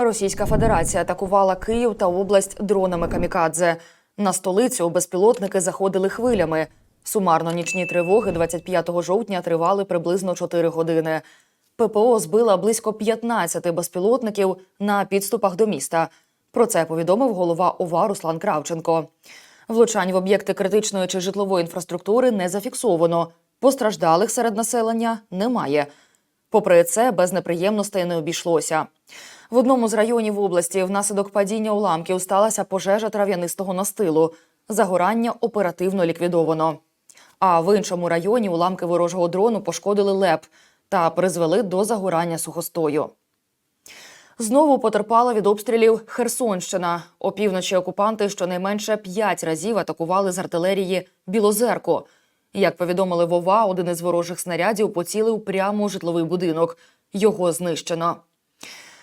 Російська Федерація атакувала Київ та область дронами камікадзе. На столицю безпілотники заходили хвилями. Сумарно нічні тривоги 25 жовтня тривали приблизно 4 години. ППО збила близько 15 безпілотників на підступах до міста. Про це повідомив голова ОВА Руслан Кравченко. Влучань в об'єкти критичної чи житлової інфраструктури не зафіксовано. Постраждалих серед населення немає. Попри це, без неприємностей не обійшлося. В одному з районів області внаслідок падіння уламків сталася пожежа трав'янистого настилу. Загорання оперативно ліквідовано. А в іншому районі уламки ворожого дрону пошкодили леп та призвели до загорання сухостою. Знову потерпала від обстрілів Херсонщина. Опівночі окупанти щонайменше п'ять разів атакували з артилерії Білозерку. Як повідомили Вова, один із ворожих снарядів поцілив прямо у житловий будинок. Його знищено.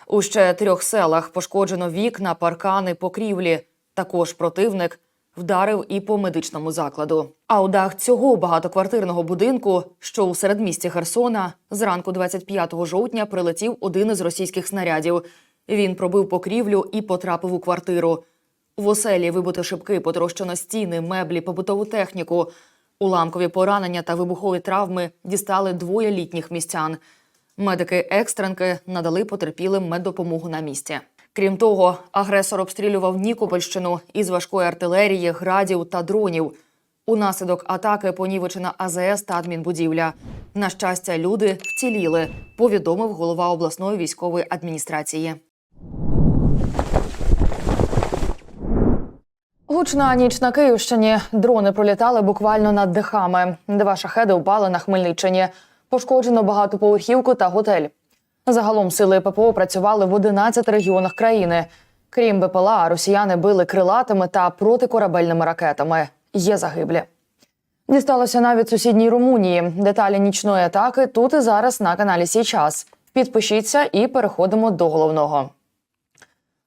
У ще трьох селах пошкоджено вікна, паркани, покрівлі. Також противник вдарив і по медичному закладу. А у дах цього багатоквартирного будинку, що у середмісті Херсона, зранку 25 жовтня прилетів один із російських снарядів. Він пробив покрівлю і потрапив у квартиру. В оселі вибито шибки, потрощено стіни, меблі, побутову техніку. Уламкові поранення та вибухові травми дістали двоє літніх містян. Медики екстренки надали потерпілим меддопомогу на місці. Крім того, агресор обстрілював Нікопольщину із важкої артилерії, градів та дронів. Унаслідок атаки понівечена АЗС та адмінбудівля. На щастя, люди вціліли, повідомив голова обласної військової адміністрації. Гучна ніч на Київщині. Дрони пролітали буквально над дахами. Два шахеди впали на Хмельниччині. Пошкоджено багатоповерхівку та готель. Загалом сили ППО працювали в 11 регіонах країни. Крім БПЛА, росіяни били крилатими та протикорабельними ракетами. Є загиблі. Дісталося навіть сусідній Румунії. Деталі нічної атаки тут і зараз на каналі Сій час. Підпишіться і переходимо до головного.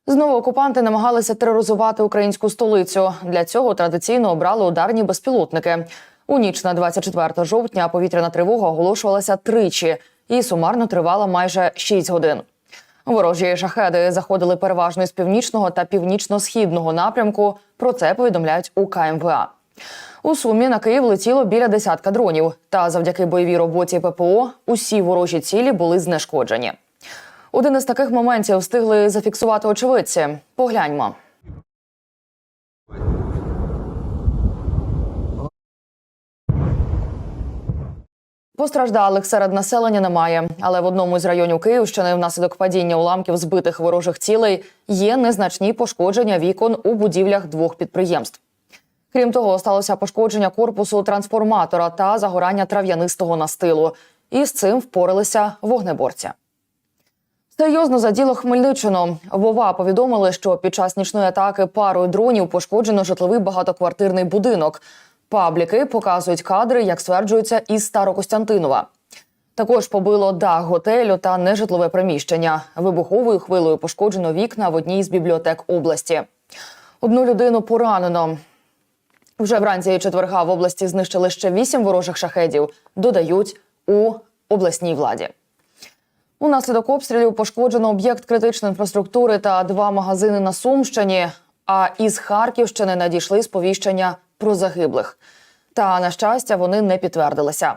Знову окупанти намагалися тероризувати українську столицю. Для цього традиційно обрали ударні безпілотники. У ніч на 24 жовтня повітряна тривога оголошувалася тричі і сумарно тривала майже 6 годин. Ворожі шахеди заходили переважно з північного та північно-східного напрямку. Про це повідомляють у КМВА. У сумі на Київ летіло біля десятка дронів. Та завдяки бойовій роботі ППО усі ворожі цілі були знешкоджені. Один із таких моментів встигли зафіксувати очевидці. Погляньмо. Постраждалих серед населення немає, але в одному з районів Київщини внаслідок падіння уламків збитих ворожих цілей є незначні пошкодження вікон у будівлях двох підприємств. Крім того, сталося пошкодження корпусу трансформатора та загорання трав'янистого настилу. І з цим впоралися вогнеборці. Серйозно заділо Хмельниччину. Вова повідомили, що під час нічної атаки парою дронів пошкоджено житловий багатоквартирний будинок. Пабліки показують кадри, як стверджується, із Старокостянтинова. Також побило дах готелю та нежитлове приміщення. Вибуховою хвилою пошкоджено вікна в одній з бібліотек області. Одну людину поранено. Вже вранці четверга в області знищили ще вісім ворожих шахедів. Додають у обласній владі. Унаслідок обстрілів пошкоджено об'єкт критичної інфраструктури та два магазини на Сумщині. А із Харківщини надійшли сповіщення про загиблих. Та на щастя, вони не підтвердилися.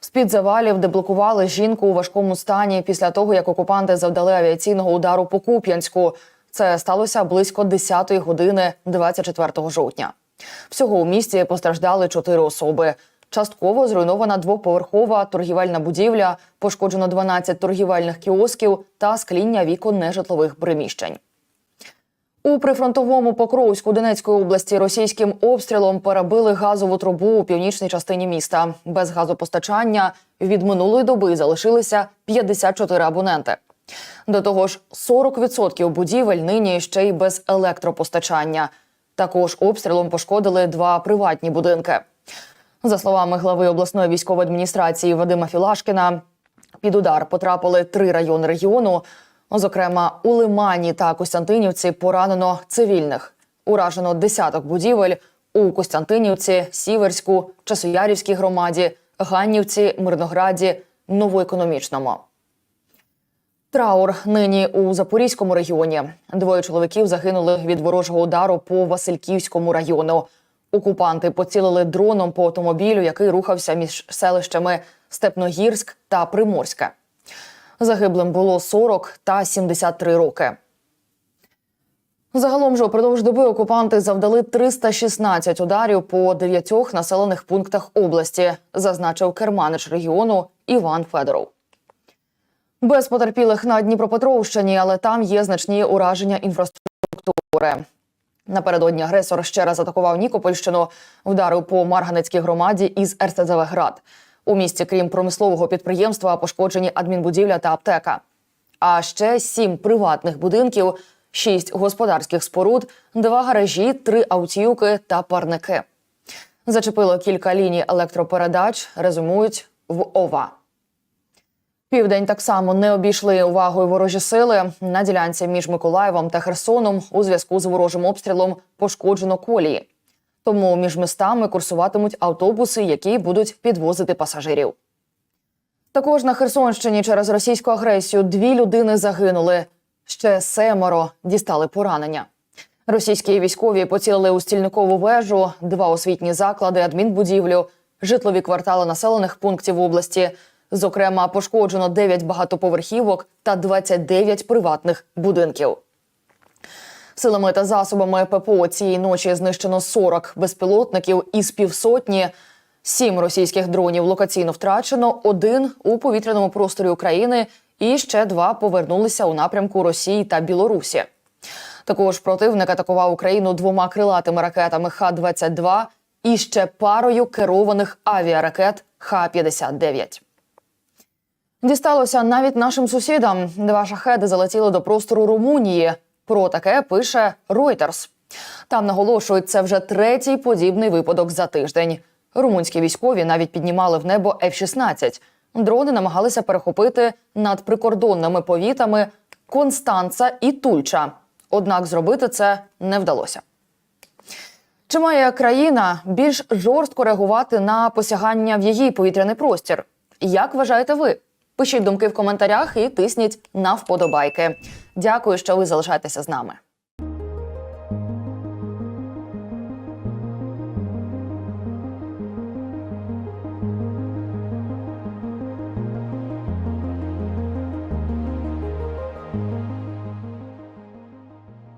З під завалів деблокували жінку у важкому стані після того, як окупанти завдали авіаційного удару по Куп'янську. Це сталося близько 10-ї години 24 жовтня. Всього у місті постраждали чотири особи. Частково зруйнована двоповерхова торгівельна будівля, пошкоджено 12 торгівельних кіосків та скління вікон нежитлових приміщень. У прифронтовому Покровську Донецької області російським обстрілом перебили газову трубу у північній частині міста. Без газопостачання від минулої доби залишилися 54 абоненти. До того ж, 40% будівель нині ще й без електропостачання. Також обстрілом пошкодили два приватні будинки. За словами глави обласної військової адміністрації Вадима Філашкіна, під удар потрапили три райони регіону. Зокрема, у Лимані та Костянтинівці поранено цивільних. Уражено десяток будівель у Костянтинівці, Сіверську, Часоярівській громаді, Ганнівці, Мирнограді, Новоекономічному. Траур нині у Запорізькому регіоні. Двоє чоловіків загинули від ворожого удару по Васильківському району. Окупанти поцілили дроном по автомобілю, який рухався між селищами Степногірськ та Приморське. Загиблим було 40 та 73 роки. Загалом же упродовж доби окупанти завдали 316 ударів по дев'ятьох населених пунктах області, зазначив керманич регіону Іван Федоров. Без потерпілих на Дніпропетровщині, але там є значні ураження інфраструктури. Напередодні агресор ще раз атакував Нікопольщину, вдарив по Марганецькій громаді із РСЗВ «Град». У місті, крім промислового підприємства, пошкоджені адмінбудівля та аптека. А ще сім приватних будинків, шість господарських споруд, два гаражі, три автівки та парники. Зачепило кілька ліній електропередач, резюмують в ОВА. Південь так само не обійшли увагою ворожі сили. На ділянці між Миколаєвом та Херсоном у зв'язку з ворожим обстрілом пошкоджено колії. Тому між містами курсуватимуть автобуси, які будуть підвозити пасажирів. Також на Херсонщині через російську агресію дві людини загинули. Ще семеро дістали поранення. Російські військові поцілили у стільникову вежу, два освітні заклади, адмінбудівлю, житлові квартали населених пунктів області. Зокрема, пошкоджено 9 багатоповерхівок та 29 приватних будинків. Силами та засобами ППО цієї ночі знищено 40 безпілотників із півсотні. Сім російських дронів локаційно втрачено, один у повітряному просторі України і ще два повернулися у напрямку Росії та Білорусі. Також противник атакував Україну двома крилатими ракетами Х-22 і ще парою керованих авіаракет Х-59. Дісталося навіть нашим сусідам. Два шахеди залетіли до простору Румунії. Про таке пише Reuters. Там наголошують, це вже третій подібний випадок за тиждень. Румунські військові навіть піднімали в небо F-16. Дрони намагалися перехопити над прикордонними повітами Констанца і Тульча. Однак зробити це не вдалося. Чи має країна більш жорстко реагувати на посягання в її повітряний простір? Як вважаєте ви? Пишіть думки в коментарях і тисніть на вподобайки. Дякую, що ви залишаєтеся з нами.